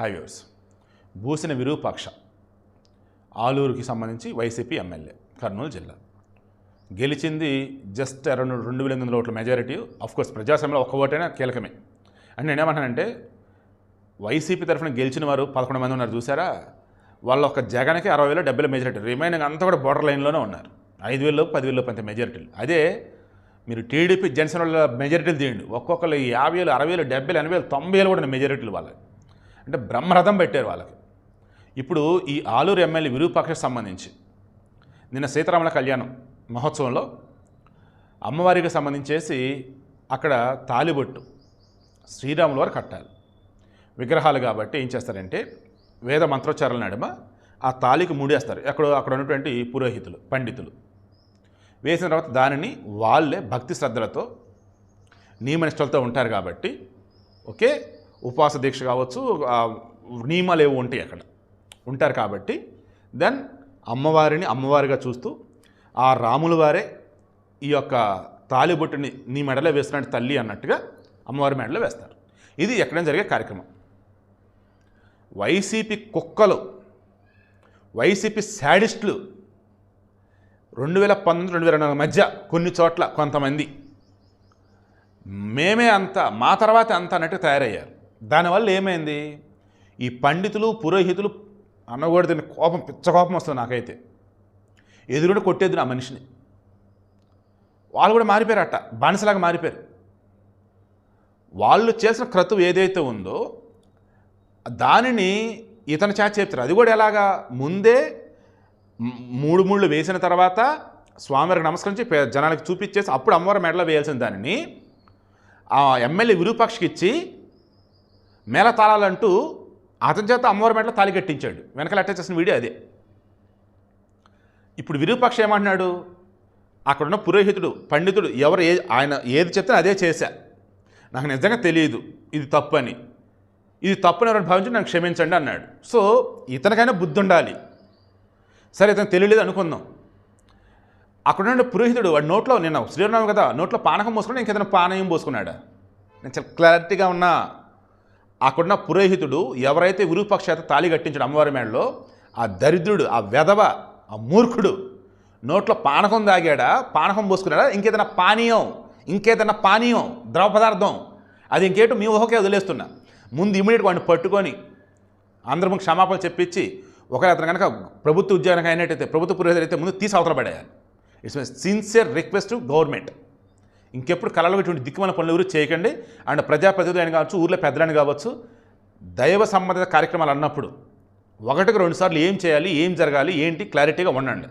Highways భూసిన Virupaksha. ఆలూరుకి సంబంధించి YCP MLA Kurnool జిల్లా. గెలిచింది జస్ట్ అరౌండ్ రెండు వేల ఎనిమిది ఓట్ల మెజారిటీ కోర్స్ ప్రజాస్వామ్యంలో ఒక్క ఓటైనా కీలకమే. అంటే నేనేమంటానంటే వైసీపీ తరఫున గెలిచిన వారు పదకొండు మంది ఉన్నారు చూసారా వాళ్ళ ఒక జగన్కి అరవై వేల డెబ్బై మెజారిటీ రిమైనింగ్ అంతా కూడా బోర్డర్ లైన్లోనే ఉన్నారు. ఐదు వేలు పదివేలు అంత మెజారిటీలు అదే మీరు టీడీపీ జనసేన వాళ్ళ మెజారిటీలు తీయండి. ఒక్కొక్కరు యాభై వేలు అరవై వేలు డెబ్బై వేలు ఎనభై వేలు తొంభై వేలు కూడా మెజారిటీలు వాళ్ళకి అంటే బ్రహ్మరథం పెట్టారు వాళ్ళకి. ఇప్పుడు ఈ ఆలూరు ఎమ్మెల్యే విరూపాక్షకు సంబంధించి నిన్న సీతారాముల కళ్యాణం మహోత్సవంలో అమ్మవారికి సంబంధించేసి అక్కడ తాలిబొట్టు శ్రీరాముల వారు కట్టాలి విగ్రహాలు కాబట్టి ఏం చేస్తారంటే వేద మంత్రోచ్చారాల నడుమ ఆ తాలికి ముడేస్తారు. అక్కడ అక్కడ ఉన్నటువంటి పురోహితులు పండితులు. వేసిన తర్వాత దానిని వాళ్ళే భక్తి శ్రద్ధలతో నియమనిష్టలతో ఉంటారు కాబట్టి ఓకే ఉపవాస దీక్ష కావచ్చు నియమాలు ఏవో ఉంటాయి అక్కడ. ఉంటారు కాబట్టి దెన్ అమ్మవారిని అమ్మవారిగా చూస్తూ ఆ రాముల వారే ఈ యొక్క తాలిబొట్టుని నీ మెడలో వేస్తున్నట్టు తల్లి అన్నట్టుగా అమ్మవారి మెడలో వేస్తారు. ఇది ఎక్కడైనా జరిగే కార్యక్రమం. వైసీపీ కుక్కలు వైసీపీ శాడిస్టులు రెండు వేల పంతొమ్మిది రెండు వేల నాలుగు మధ్య కొన్ని చోట్ల కొంతమంది మేమే అంత మా తర్వాత అంత అన్నట్టు తయారయ్యారు. దానివల్ల ఏమైంది? ఈ పండితులు పురోహితులు అన్నకూడదని కోపం పిచ్చ కోపం వస్తుంది నాకైతే. ఎదురుడు కొట్టేది ఆ మనిషిని. వాళ్ళు కూడా మారిపోయారట బానిసలాగా మారిపోయారు. వాళ్ళు చేసిన క్రతువు ఏదైతే ఉందో దానిని ఇతను చేత చెప్తారు అది కూడా ఎలాగా? ముందే మూడు ముళ్ళు వేసిన తర్వాత స్వామివారికి నమస్కరించి పే- చూపించేసి అప్పుడు అమ్మవారి మెడలో వేయాల్సిన దానిని ఆ ఎమ్మెల్యే విరూపాక్షకి ఇచ్చి మేళ తాళాలంటూ అతని చేత అమ్మవారి మెడలో తాళి కట్టించాడు. వెనకాల అటాచ్ చేసిన వీడియో అదే. ఇప్పుడు విరూపాక్ష ఏమంటున్నాడు? అక్కడున్న పురోహితుడు పండితుడు ఎవరు ఏ ఆయన ఏది చెప్తే అదే చేశా. నాకు నిజంగా తెలియదు. ఇది తప్పు అని ఇది తప్పుని ఎవరైనా భావించి నాకు క్షమించండి అన్నాడు. సో ఇతనికైనా బుద్ధి ఉండాలి. సరే ఇతను తెలియలేదు అనుకుందాం. అక్కడున్న పురోహితుడు వాడి నోట్లో నిన్న శ్రీరామ్ కదా నోట్లో పానకం పోసుకుని ఇంకేదైనా పానయం పోసుకున్నాడా? నేను చాలా క్లారిటీగా ఉన్నా. అక్కడున్న పురోహితుడు ఎవరైతే విరూపక్షేత తాళి కట్టించాడు అమ్మవారి మేడలో ఆ దరిద్రుడు ఆ వెధవ ఆ మూర్ఖుడు నోట్లో పానకం తాగాడా పానకం పోసుకున్నాడా ఇంకేదైనా పానీయం ఇంకేదైనా పానీయం ద్రవ పదార్థం అది ఇంకేటో మీ ఊహకే వదిలేస్తున్నా. ముందు ఇమీడియట్ వాడిని పట్టుకొని అందరం క్షమాపణ చెప్పించి ఒకవేళ అతను కనుక ప్రభుత్వ ఉద్యోగానికి అయినట్టయితే ప్రభుత్వ పురోహితుడు అయితే ముందు తీసి అవతల పడేయాలి. It's my sincere request to government ఇంకెప్పుడు కళలో ఇటువంటి దిక్కుమల పనులు ఎవరు చేయకండి. అండ్ ప్రజాప్రతినిధులు అయిన కావచ్చు ఊర్లో పెద్దలని కావచ్చు దైవ సంబంధిత కార్యక్రమాలు అన్నప్పుడు ఒకటికి రెండుసార్లు ఏం చేయాలి ఏం జరగాలి ఏంటి క్లారిటీగా ఉండండి.